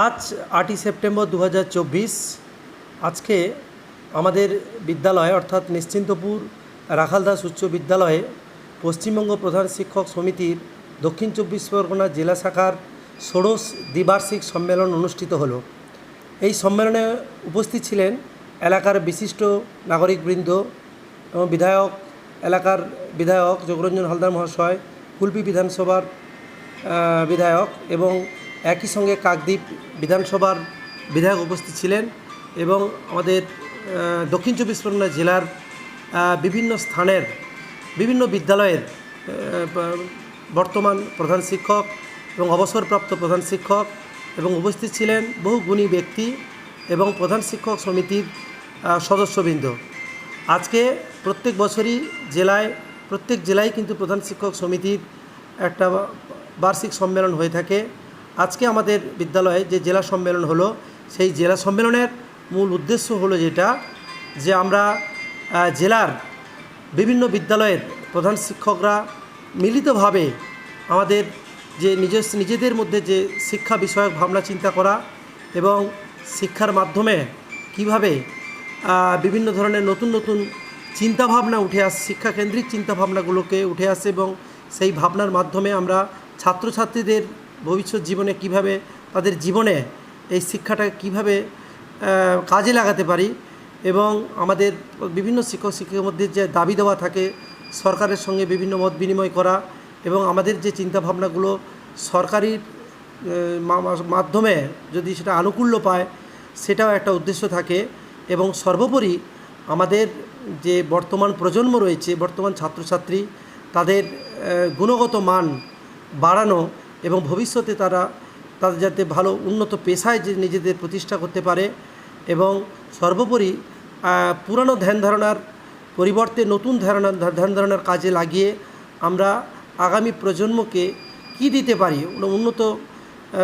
আজ আটই সেপ্টেম্বর দু হাজার চব্বিশ। আজকে আমাদের বিদ্যালয় অর্থাৎ নিশ্চিন্তপুর রাখালদাস উচ্চ বিদ্যালয়ে পশ্চিমবঙ্গ প্রধান শিক্ষক সমিতির দক্ষিণ চব্বিশ পরগনা জেলা শাখার ষোড়শ দ্বিবার্ষিক সম্মেলন অনুষ্ঠিত হলো। এই সম্মেলনে উপস্থিত ছিলেন এলাকার বিশিষ্ট নাগরিকবৃন্দ এবং বিধায়ক, এলাকার বিধায়ক যোগরঞ্জন হালদার মহাশয়, কুলপি বিধানসভার বিধায়ক এবং একই সঙ্গে কাকদ্বীপ বিধানসভার বিধায়ক উপস্থিত ছিলেন এবং আমাদের দক্ষিণ চব্বিশ পরগনা জেলার বিভিন্ন স্থানের, বিভিন্ন বিদ্যালয়ের বর্তমান প্রধান শিক্ষক এবং অবসরপ্রাপ্ত প্রধান শিক্ষক এবং উপস্থিত ছিলেন বহু গুণী ব্যক্তি এবং প্রধান শিক্ষক সমিতির সদস্যবৃন্দ। আজকে প্রত্যেক বছরই জেলায়, প্রত্যেক জেলায় কিন্তু প্রধান শিক্ষক সমিতির একটা বার্ষিক সম্মেলন হয়ে থাকে। আজকে আমাদের বিদ্যালয়ে যে জেলা সম্মেলন হলো, সেই জেলা সম্মেলনের মূল উদ্দেশ্য হলো যেটা, যে আমরা জেলার বিভিন্ন বিদ্যালয়ের প্রধান শিক্ষকরা মিলিতভাবে আমাদের যে নিজের নিজেদের মধ্যে যে শিক্ষা বিষয়ক ভাবনা চিন্তা করা এবং শিক্ষার মাধ্যমে কীভাবে বিভিন্ন ধরনের নতুন নতুন চিন্তাভাবনা উঠে আসে, শিক্ষাকেন্দ্রিক চিন্তাভাবনাগুলোকে উঠে আসে এবং সেই ভাবনার মাধ্যমে আমরা ছাত্রছাত্রীদের ভবিষ্যৎ জীবনে কীভাবে তাদের জীবনে এই শিক্ষাটাকে কীভাবে কাজে লাগাতে পারি এবং আমাদের বিভিন্ন শিক্ষক শিক্ষকের মধ্যে যে দাবি দেওয়া থাকে সরকারের সঙ্গে বিভিন্ন মত বিনিময় করা এবং আমাদের যে চিন্তাভাবনাগুলো সরকারি আহ, মা- মা- মাধ্যমে যদি সেটা আনুকূল্য পায় সেটাও একটা উদ্দেশ্য থাকে এবং সর্বোপরি আমাদের যে বর্তমান প্রজন্ম রয়েছে বর্তমান ছাত্রছাত্রী তাদের গুণগত মান বাড়ানো এবং ভবিষ্যতে তারা, তাদের যাতে ভালো উন্নত পেশায় যে নিজেদের প্রতিষ্ঠা করতে পারে এবং সর্বোপরি পুরানো ধ্যান ধারণার পরিবর্তে নতুন ধারণা, ধ্যান ধারণার কাজে লাগিয়ে আমরা আগামী প্রজন্মকে কি দিতে পারি উন্ন- উন্নত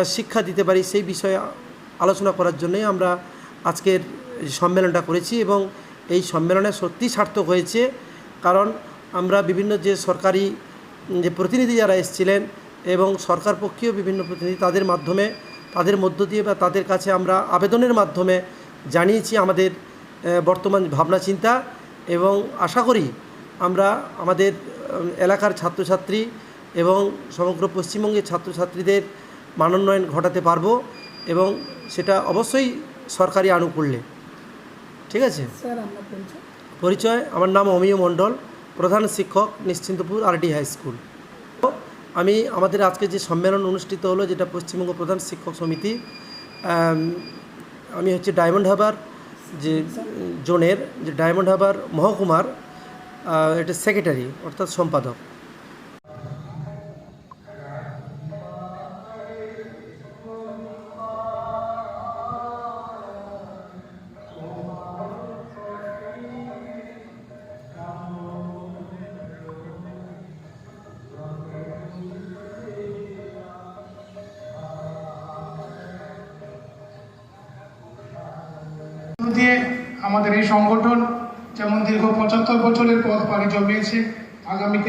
শিক্ষা দিতে পারি সেই বিষয়ে আলোচনা করার জন্যই আমরা আজকের সম্মেলনটা করেছি এবং এই সম্মেলনে সত্যি সার্থক হয়েছে। কারণ আমরা বিভিন্ন যে সরকারি, যে প্রতিনিধি যারা এসেছিলেন এবং সরকার পক্ষীয় বিভিন্ন প্রতিনিধি তাদের মাধ্যমে তাদের মধ্য দিয়ে বা তাদের কাছে আমরা আবেদনের মাধ্যমে জানিয়েছি আমাদের বর্তমান ভাবনা চিন্তা এবং আশা করি আমরা আমাদের এলাকার ছাত্রছাত্রী এবং সমগ্র পশ্চিমবঙ্গের ছাত্রছাত্রীদের মানোন্নয়ন ঘটাতে পারব এবং সেটা অবশ্যই সরকারি আনুকূল্যে। ঠিক আছে? পরিচয় আমার নাম অমিয় মণ্ডল প্রধান শিক্ষক নিশ্চিন্তপুর আরডি হাই স্কুল। আমি আমাদের আজকে যে সম্মেলন অনুষ্ঠিত হলো, যেটা পশ্চিমবঙ্গ প্রধান শিক্ষক সমিতি, আমি হচ্ছে ডায়মন্ড হাবার, যে জোনের, যে ডায়মন্ড হাবার মহকুমার এটা সেক্রেটারি অর্থাৎ সম্পাদক।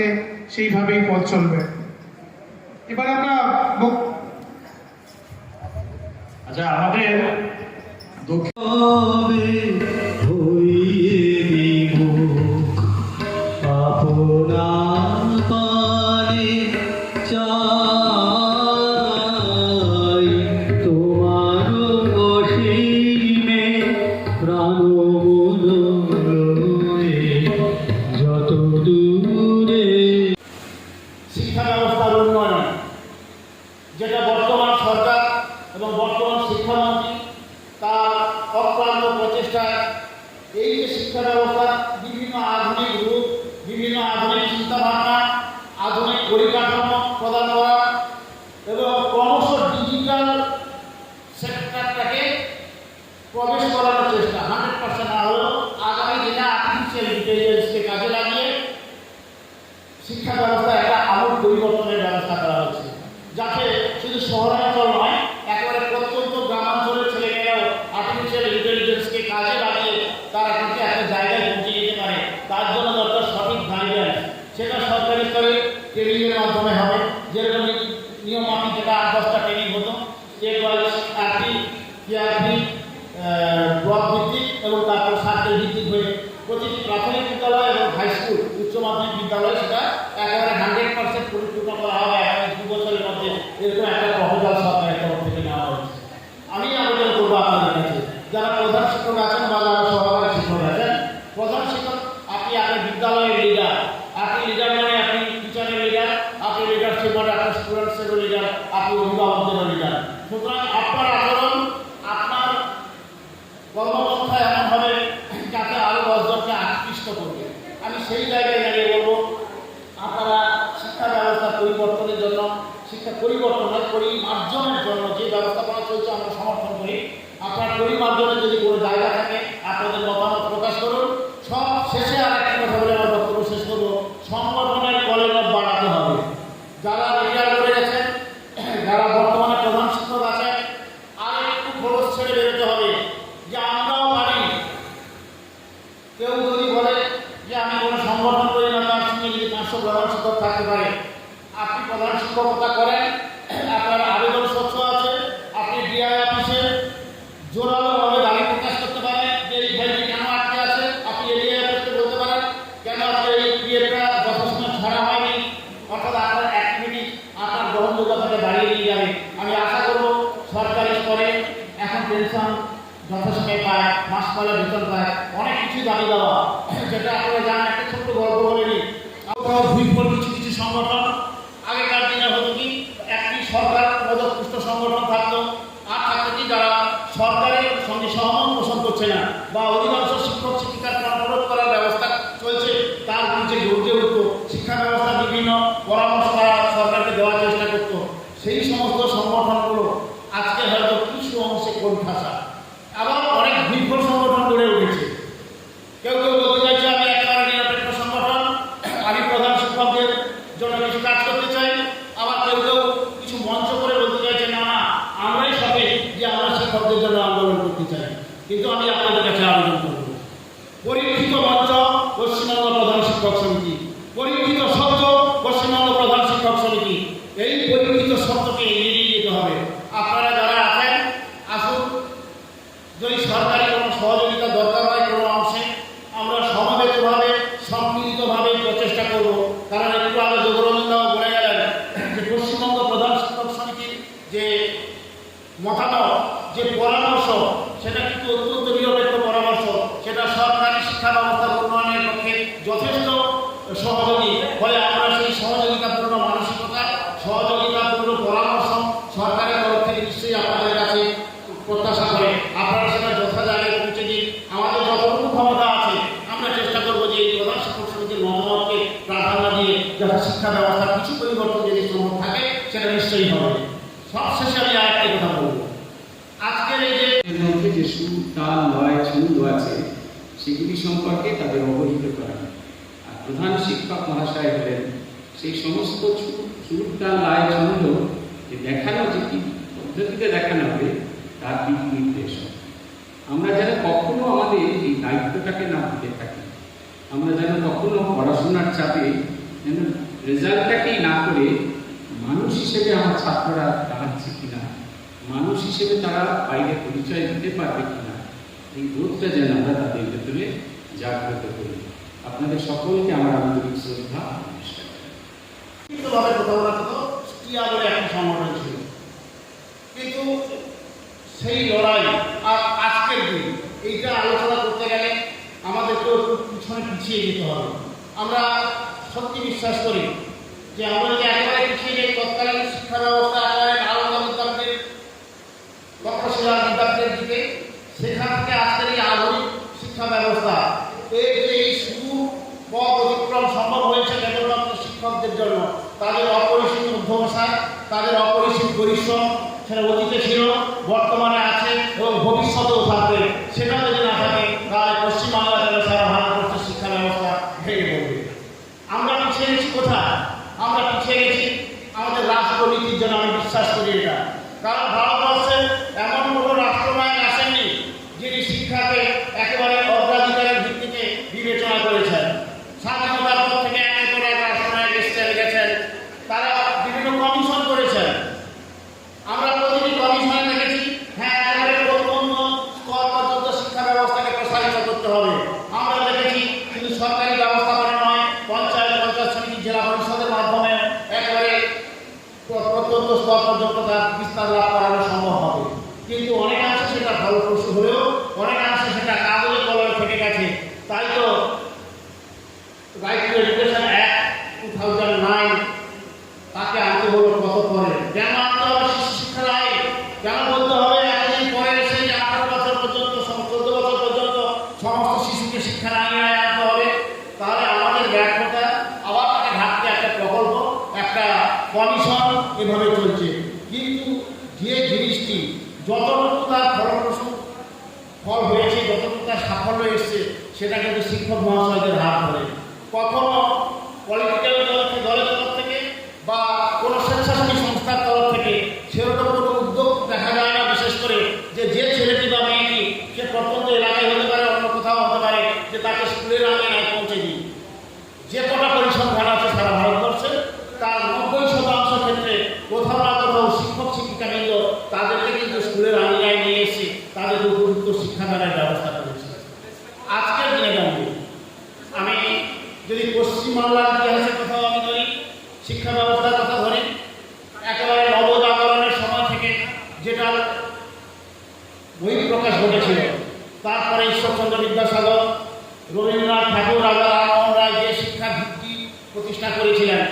আগামীতে সেইভাবেই পথ চলবে। এবার আমরা আচ্ছা আমাদের এবং বর্তমান শিক্ষামন্ত্রী তার অক্লান্ত প্রচেষ্টায় এই যে শিক্ষা ব্যবস্থা, বিভিন্ন আধুনিক রূপ, বিভিন্ন আধুনিক চিন্তাভাবনা, আধুনিক পরিকাঠামো প্রদান করা এবং ক্রমশ ডিজিটাল সেক্টরটাকে প্রবেশ করানোর চেষ্টা হান্ড্রেড পার্সেন্ট না হলেও আগামী দিনে আর্টিফিশিয়াল ইন্টেলিজেন্সকে কাজে লাগিয়ে শিক্ষা ব্যবস্থা একটা আমূল পরিবর্তনের ব্যবস্থা করা হচ্ছে যাতে শুধু শহরাঞ্চল নয় একেবারে প্রত্যন্ত গ্রামাঞ্চলের ছেলেমেয়েরাও আর্টিফিশিয়াল ইন্টেলিজেন্সকে কাজে লাগিয়ে তারা কিন্তু একটা জায়গায় পৌঁছে যেতে পারে তার জন্য দরকার সঠিক গাইডলাইন সেটা সরকারি স্তরে ট্রেনিংয়ের মাধ্যমে হবে যেরকম নিয়ম মাফিক যেটা আট দশটা ট্রেনিং হতো স্টেট ওয়াইজ একটি স্টুডেন্টসেরও লিডার আপনি অভিভাবকদেরও লিডার সুতরাং আপনার আচরণ আপনার কর্মপন্থা এমন হবে যাতে আরও দশজনকে আকৃষ্ট করবে আমি সেই জায়গায় দাঁড়িয়ে বলব, আপনারা শিক্ষা ব্যবস্থা পরিবর্তনের জন্য, শিক্ষা পরিবর্তনের পরিমার্জনের জন্য যে ব্যবস্থাপনা চলছে, আমরা সমর্থন করি। আপনার পরিমার্জনের যদি কোনো জায়গা থাকে, আপনাদের মতামত প্রকাশ করুন সব শেষে আর একটা কথা বলে আমার বক্তব্য শেষ করব সংগঠনের কলেজ বাড়াতে হবে যারা রিটায়ার করে গেছেন যারা বর্তমানে প্রধান শিক্ষক আছেন আর একটু খরচ ছেড়ে বেরোতে হবে যে আমরাও পারি কেউ যদি বলে যে আমি কোনো সংগঠন করি না তার সঙ্গে যদি পাঁচশো প্রধান শিক্ষক থাকতে পারে আপনি প্রধান শিক্ষকতা করেন আপনার আবেদন স্বচ্ছ আছে আপনি ডিআই অফিসে জোরালোভাবে দাবি প্রকাশ করতে পারেন যে এই ফাইলটি কেন আটকে আছে আপনি এরিয়া অফিসকে বলতে পারেন কেন আপনার এই পিএফটা যথাসময় ছাড়া হয়নি আপনার অ্যাক্টিভিটি আপনার গ্রহণযোগ্যতাকে বাড়িয়ে নিয়ে যাবে। আমি আশা করব সরকারি স্তরে এখন পেনশন যথাসময় পায় মাস পালে বেতন পায়, অনেক কিছু দাবি দেওয়া। যেটা আপনারা জানেন, একটা ছোট্ট গল্প বলে নিই। পর কিছু কিছু সংগঠন, আগেকার দিনে হতো কি, একটি সরকার পদপুষ্ট সংগঠন থাকতো। আর থাকতো কি, যারা সরকারের সঙ্গে সহমত পোষণ করছে না বা অধিকাংশ শিক্ষক শিক্ষিকার অবরোধ করার ব্যবস্থা চলছে তার নিচে গর্জে উঠতো শিক্ষা ব্যবস্থা বিভিন্ন পরামর্শ তারা সরকারকে দেওয়ার চেষ্টা করতো সেই সমস্ত সংগঠনগুলো আজকে হয়তো কিছু অংশে কোণঠাসা আবার অনেক বিফল সংগঠন গড়ে উঠেছে কেউ কেউ বলতে চাইছে আমি একেবারে নিরপেক্ষ সংগঠন আমি প্রধান শিক্ষকদের জন্য কিছু কাজ করতে চাই আবার কেউ কেউ কিছু মঞ্চ করে বলতে চাইছে না না আমরাই সবে যে আমরা শিক্ষকদের জন্য আন্দোলন করতে চাই কিন্তু আমি আপনাদের কাছে আবেদন করব পরীক্ষিত মঞ্চ পশ্চিমবঙ্গ প্রধান শিক্ষক সমিতি পরীক্ষিত শব্দ পশ্চিমবঙ্গ প্রধান শিক্ষক সমিতি এই পরীক্ষিত শব্দকে এড়িয়ে যেতে হবে আপনারা যারা আছেন আসুন যদি সরকারি কোনো সহযোগিতা দরকার হয় কোনো অংশে আমরা সমবেতভাবে সম্মিলিতভাবে প্রচেষ্টা করব কারণ একটু আগে যোগরঞ্জনদাও বলে গেলেন যে পশ্চিমবঙ্গ প্রধান শিক্ষক সমিতির যে মতামত যে পরামর্শ সেটা কিন্তু অত্যন্ত নিরপেক্ষ পরামর্শ সেটা সরকারি শিক্ষা ব্যবস্থার উন্নয়নের পক্ষে যথেষ্ট সহযোগী ফলে আমরা সেই সহযোগিতাপূর্ণ মানসিকতা সহযোগিতাপূর্ণ পরামর্শ সরকারের তরফ থেকে নিশ্চয়ই আপনাদের কাছে প্রত্যাশা করে আপনারা সেটা যথা জায়গায় দিন। আমাদের যতটুকু ক্ষমতা আছে, আমরা চেষ্টা করব যে এই প্রধান শিক্ষক সমিতির মতামতকে প্রাধান্য দিয়ে যাতে শিক্ষা ব্যবস্থার কিছু পরিবর্তন যদি সম্ভব থাকে, সেটা নিশ্চয়ই হবে। সবশেষে আমি আরেকটি কথা বলব। আজকের এই যে মধ্যে যে সুর তাল লয় ছন্দ আছে, সেগুলি সম্পর্কে তাদের অবহিত করা আর প্রধান শিক্ষক মহাশয় হলেন, সেই সমস্ত সুর তাল লয় ছন্দ দেখানো যে কি পদ্ধতিতে দেখানো হবে তার দিক নির্দেশ আমরা যেন কখনো আমাদের এই দায়িত্বটাকে না ভুলে থাকি। আমরা যেন কখনো পড়াশোনার চাপে যেন রেজাল্টটাকেই না করে মানুষ হিসেবে আমার ছাত্ররা দাঁড়াচ্ছে কিনা, মানুষ হিসেবে তারা বাইরে পরিচয় দিতে পারবে কিনা, এই বোধটা যেন আমরা তাদের ভেতরে জাগ্রত করি। আপনাদের সকলকে আমার আন্তরিক শ্রদ্ধা নমস্কার। টিয়া বলে সংগঠন ছিল। কিন্তু সেই লড়াই আর আজকের দিন, এইটা আলোচনা করতে গেলে আমাদেরকেও একটু পিছনে পিছিয়ে যেতে হবে। আমরা সত্যি বিশ্বাস করি যে আমরা যদি একেবারে পিছিয়ে যাই তৎকালীন শিক্ষা ব্যবস্থা একেবারে নালন্দা বিদ্যাপীঠের বিদ্যাপীঠের দিকে, সেখান থেকে আজকের এই আধুনিক শিক্ষা ব্যবস্থা এর যে এই শুরু পথ অতিক্রম সম্ভব হয়েছে কেবলমাত্র শিক্ষকদের জন্য, তাদের অপরিসীম অধ্যবসা তাদের অপরিসীম পরিশ্রম সেটা অতীতে ছিল, বর্তমানে আছে এবং ভবিষ্যতেও থাকবে। সেটা যদি না থাকে, তাহলে পশ্চিমবাংলা যেন সারা ভারতবর্ষের শিক্ষা ব্যবস্থা ভেঙে পড়বে। আমরা পিছিয়ে গেছি কোথায়? আমরা পিছিয়ে গেছি আমাদের রাষ্ট্রনীতির জন্য, আমি বিশ্বাস করি এটা। কারণ ভারতবর্ষে এমন কোনো রাষ্ট্রনায়ক আসেননি যিনি শিক্ষাকে একেবারে অগ্রাধিকারের ভিত্তিতে বিবেচনা করেছেন স্বাধীনতার পর থেকে একের পর এক রাষ্ট্রনায়ক এসছেন গেছেন তারা বিভিন্ন কমিশন করেছেন আমরা প্রতিটি কমিশনে দেখেছি হ্যাঁ একেবারে প্রথম স্তর পর্যন্ত শিক্ষা ব্যবস্থাকে প্রসারিত করতে হবে আমরা দেখেছি শুধু সরকারি ব্যবস্থাপনা নয় পঞ্চায়েত পঞ্চায়েত সমিতি জেলা পরিষদের মাধ্যমে একেবারে প্র- স্তর পর্যন্ত তার বিস্তার লাভ করানো সম্ভব হবে। কিন্তু অনেকাংশে সেটা ফলপ্রসূ হলেও কিন্তু যে জিনিসটি যতটুকু তার ফলপ্রসূ ফল হয়েছে, যতটুকু তার সাফল্য এসছে, সেটা কিন্তু শিক্ষক মহাশয়দের হাত ধরে। কখনো পলিটিক্যাল দল দলের তরফ থেকে বা কোনো স্বেচ্ছাসেবী সংস্থার তরফ থেকে সেরকম কোনো উদ্যোগ দেখা যায় না বিশেষ করে যে যে ছেলেটি বা মেয়েটি সে প্রত্যন্ত এলাকায় হতে পারে অন্য কোথাও হতে পারে যে তাকে স্কুলের আঙিনায় পৌঁছে দিই যে কটা পরিসংখ্যান আছে সারা ভারতবর্ষে তার নব্বই শতাংশ ক্ষেত্রে কোথাও না কোথাও শিক্ষক শিক্ষিকাবৃন্দ তাদেরকে কিন্তু স্কুলের আনলাইন নিয়ে এসে তাদের উপযুক্ত শিক্ষাদানের ব্যবস্থা করেছে আজকের দিনে দাঁড়িয়ে আমি যদি পশ্চিমবাংলার ইতিহাসের কথাও আমি ধরি শিক্ষা ব্যবস্থার কথা ধরি একেবারে নবজাগরণের সময় থেকে যেটা বহিঃপ্রকাশ ঘটেছিল তারপরে ঈশ্বরচন্দ্র বিদ্যাসাগর রবীন্দ্রনাথ ঠাকুর রাজা রামমোহন রায় যে শিক্ষার ভিত্তি প্রতিষ্ঠা করেছিলেন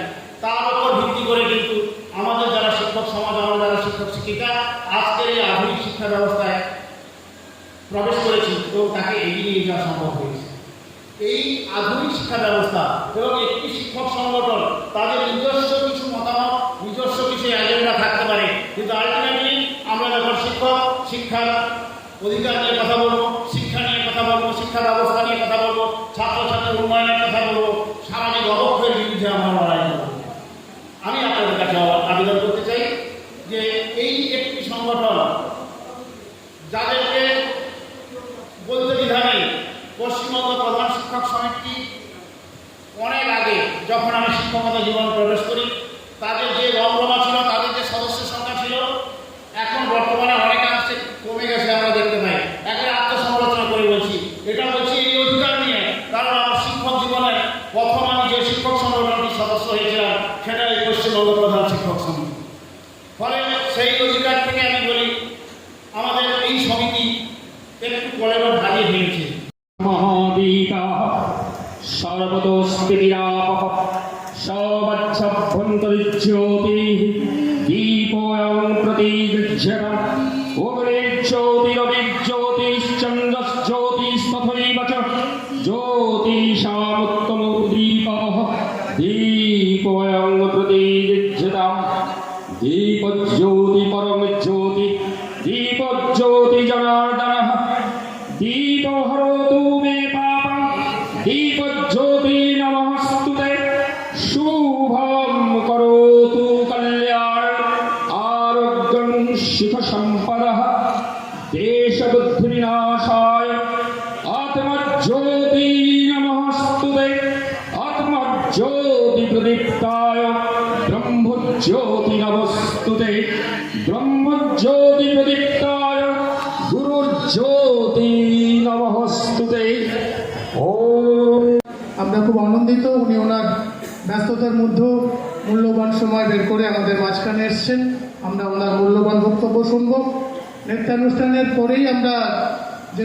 তার উপর ভিত্তি করে কিন্তু আমাদের যারা শিক্ষক সমাজ আমাদের যারা শিক্ষক শিক্ষিকা আজকের এই আধুনিক শিক্ষা ব্যবস্থায় প্রবেশ করেছি এবং তাকে এগিয়ে নিয়ে যাওয়া সম্ভব হয়েছে। এই আধুনিক শিক্ষা ব্যবস্থা এবং একটি শিক্ষক সংগঠন, তাদের নিজস্ব কিছু মতামত, নিজস্ব কিছু এজেন্ডা থাকতে পারে। কিন্তু আলটিমেটলি আমরা যখন শিক্ষক শিক্ষার অধিকার নিয়ে কথা বলব, শিক্ষা নিয়ে কথা বলব, শিক্ষা ব্যবস্থা নিয়ে কথা বলব, ছাত্রছাত্রীর উন্নয়নের কথা বলব সামাজিক অবক্ষয়ের বিরুদ্ধে আমরা লড়াই করব আমি আপনাদের কাছে আবেদন করতে চাই যে এই একটি সংগঠন যাদেরকে বলতে দ্বিধা নেই প্রধান শিক্ষক সমিতি অনেক আগে যখন আমি শিক্ষকতা জীবন প্রবেশ করি তাদের যে রমরমা ছিল তাদের যে সদস্য সংখ্যা ছিল এখন বর্তমানে অনেকাংশে কমে গেছে আমরা দেখতে পাই একেবারে আত্মসমালোচনা করে বলছি এটা বলছি এই অধিকার নিয়ে কারণ আমার শিক্ষক জীবনে প্রথম আমি যে শিক্ষক সংগঠনটির সদস্য হয়েছিলাম সেটা এই পশ্চিমবঙ্গ প্রধান শিক্ষক সমিতি ফলে সেই অধিকার থেকে আমি বলি আমাদের এই সমিতি একটু কলেবর হারিয়ে ফেলেছে মহাদীপা সর্বতোস্তিরাপः সবচ্ছভ্যন্তরিজ্যোতি দীপোऽয়ং প্রতিগৃহ্যতাम् সময় বের করে আমাদের মাঝখানে এসছেন। আমরা ওনার মূল্যবান বক্তব্য শুনব। নৃত্যানুষ্ঠানের পরেই আমরা যে